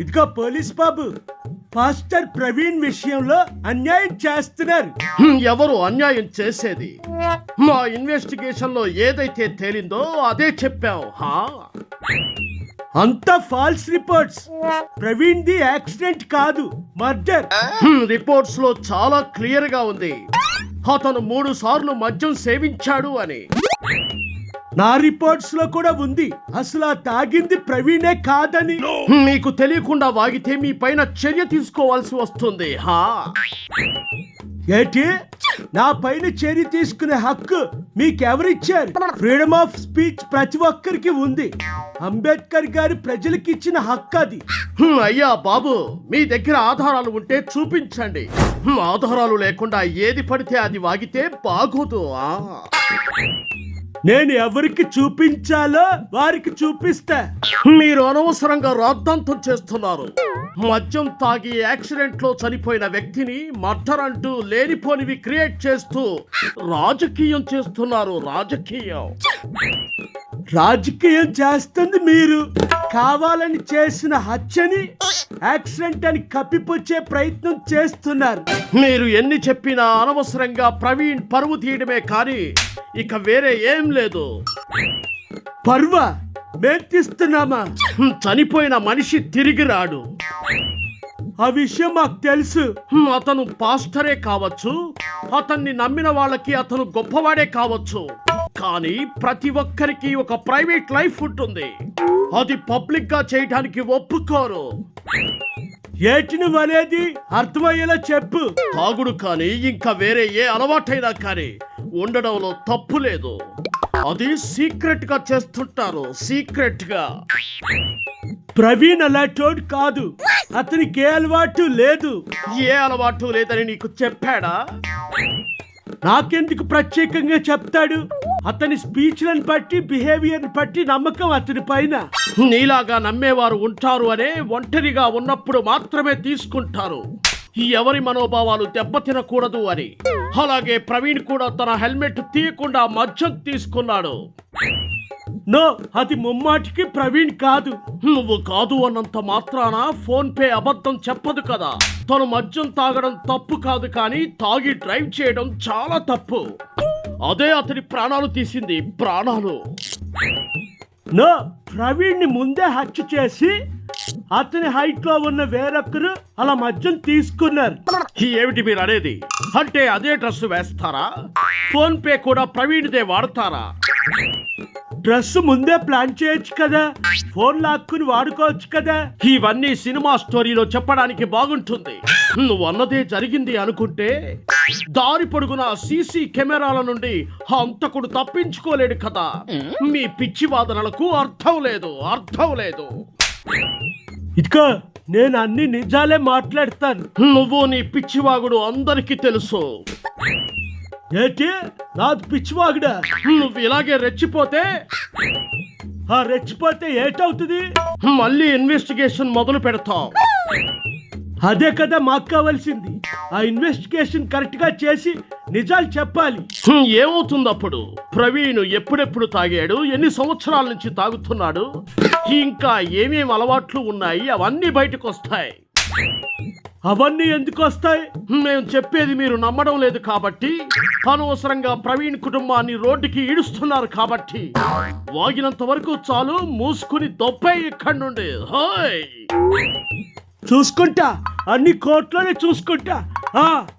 ఇదిగో పోలీస్ బాబు పాస్టర్ ప్రవీణ్ విషయంలో అన్యాయం చేస్తున్నారు. ఎవరు అన్యాయం చేసేది? మా ఇన్వెస్టిగేషన్లో ఏదైతే తేలిందో అదే చెప్పావు హా? అంతా false reports. Praveen the accident కాదు మర్డర్. రిపోర్ట్స్లో చాలా క్లియర్గా ఉంది. అతను మూడు సార్లు మద్యం సేవించాడు అని. నా రిపోర్ట్స్లో కూడా ఉంది. అసలు ఆ తాగింది ప్రవీణే కాదని. మీకు తెలియకుండా వాగితే మీ పైన చర్య తీసుకోవాల్సి వస్తుంది. హా? ఏంటి? నా పైన చర్య తీసుకునే హక్కు మీకెవరిచ్చారు? ఫ్రీడమ్ ఆఫ్ స్పీచ్ ప్రతి ఒక్కరికి ఉంది. అంబేద్కర్ గారి ప్రజలకు ఇచ్చిన హక్కు అది. అయ్యా బాబు మీ దగ్గర ఆధారాలు ఉంటే చూపించండి. ఆధారాలు లేకుండా ఏది పడితే అది వాగితే బాగోదు. ఆ. నేను ఎవరికి చూపించాలో వారికి చూపిస్తా. మీరు అనవసరంగా రాద్ధాంతం చేస్తున్నారు. మద్యం తాగి యాక్సిడెంట్లో చనిపోయిన వ్యక్తిని మర్డర్ అంటూ లేనిపోనివి క్రియేట్ చేస్తూ రాజకీయం చేస్తున్నారు రాజకీయం. రాజకీయం చేస్తుంది మీరు. కావాలని చేసిన హత్యని యాక్సిడెంట్ అని కప్పిపుచ్చే ప్రయత్నం చేస్తున్నారు. మీరు ఎన్ని చెప్పినా అనవసరంగా ప్రవీణ్ పరువు తీయడమే కానీ ఇక వేరే ఏం లేదు. పర్వ మేం తీస్తున్నామా? చనిపోయిన మనిషి తిరిగి రాడు. ఆ విషయం మాకు తెలుసు. అతను పాస్టరే కావచ్చు. అతన్ని నమ్మిన వాళ్ళకి అతను గొప్పవాడే కావచ్చు. కానీ ప్రతి ఒక్కరికి ఒక ప్రైవేట్ లైఫ్ ఉంటుంది. అది పబ్లిక్గా చేయడానికి ఒప్పుకోరు. ఏటిని వనేది అర్థమయ్యేలా చెప్పు. తాగుడు కానీ ఇంకా వేరే ఏ అలవాటైనా కానీ ఉండడంలో తప్పు లేదు. అది సీక్రెట్గా చేస్తుంటారు సీక్రెట్గా ప్రవీణ్ అలాంటోడు కాదు. అతనికి ఏ అలవాటు లేదు. ఏ అలవాటు లేదని నీకు చెప్పాడా? నాకెందుకు ప్రత్యేకంగా చెప్తాడు? అతని స్పీచ్లను బట్టి బిహేవియర్ బట్టి నమ్మకం అతని పైన. నీలాగా నమ్మేవారు ఉంటారు అనే ఒంటరిగా ఉన్నప్పుడు మాత్రమే తీసుకుంటారు. ఎవరి మనోభావాలు దెబ్బతినకూడదు అని. అలాగే ప్రవీణ్ కూడా తన హెల్మెట్ తీయకుండా మద్యం తీసుకున్నాడు. నో అది ముమ్మాటికి ప్రవీణ్ కాదు. నువ్వు కాదు అన్నంత మాత్రాన? ఫోన్ పే అబద్ధం చెప్పదు కదా. తను మద్యం తాగడం తప్పు కాదు కానీ తాగి డ్రైవ్ చేయడం చాలా తప్పు. అదే అతని ప్రాణాలు తీసింది ప్రాణాలు. నో ప్రవీణ్ని ముందే హత్య చేసి అతని హైట్లో ఉన్న వేరొకరు అలా మద్యం తీసుకున్నారు. ఏమిటి మీరు అనేది? అంటే అదే డ్రెస్ వేస్తారా? ఫోన్ పే కూడా ప్రవీణ్దే వాడతారా? డ్రెస్ ముందే ప్లాన్ చేయొచ్చు కదా? ఫోన్ లాక్కుని వాడుకోవచ్చు కదా? ఇవన్నీ సినిమా స్టోరీలో చెప్పడానికి బాగుంటుంది. నువ్వు అన్నదే జరిగింది అనుకుంటే దారి పొడుగున సీసీ కెమెరాల నుండి హంతకుడు తప్పించుకోలేడు కదా. మీ పిచ్చి వాదనలకు అర్థం లేదు అర్థం లేదు. ఇదిగో నేను అన్ని నిజాలే మాట్లాడతాను. నువ్వు నీ పిచ్చివాగుడు అందరికీ తెలుసు. ఏంటి? నాది పిచ్చివాగుడా. నువ్వు ఇలాగే రెచ్చిపోతే ఆ రెచ్చిపోతే ఏటవుతుంది? మళ్ళీ ఇన్వెస్టిగేషన్ మొదలు పెడతాం. అదే కదా మాకు కావాల్సింది. ఆ ఇన్వెస్టిగేషన్ కరెక్ట్గా చేసి నిజాలు చెప్పాలి. ఏమవుతుంది అప్పుడు ప్రవీణ్ ఎప్పుడెప్పుడు తాగాడు? ఎన్ని సంవత్సరాల నుంచి తాగుతున్నాడు? ఇంకా ఏమేం అలవాట్లు ఉన్నాయి? అవన్నీ బయటకు వస్తాయి అవన్నీ ఎందుకు వస్తాయి? మేము చెప్పేది మీరు నమ్మడం లేదు కాబట్టి అనవసరంగా ప్రవీణ్ కుటుంబాన్ని రోడ్డుకి ఈడుస్తున్నారు కాబట్టి. వాగినంత వరకు చాలు మూసుకుని దొప్పే ఇక్కడి నుండి. హాయ్! చూసుకుంటా. అన్ని కోర్టులోనే చూసుకుంటా.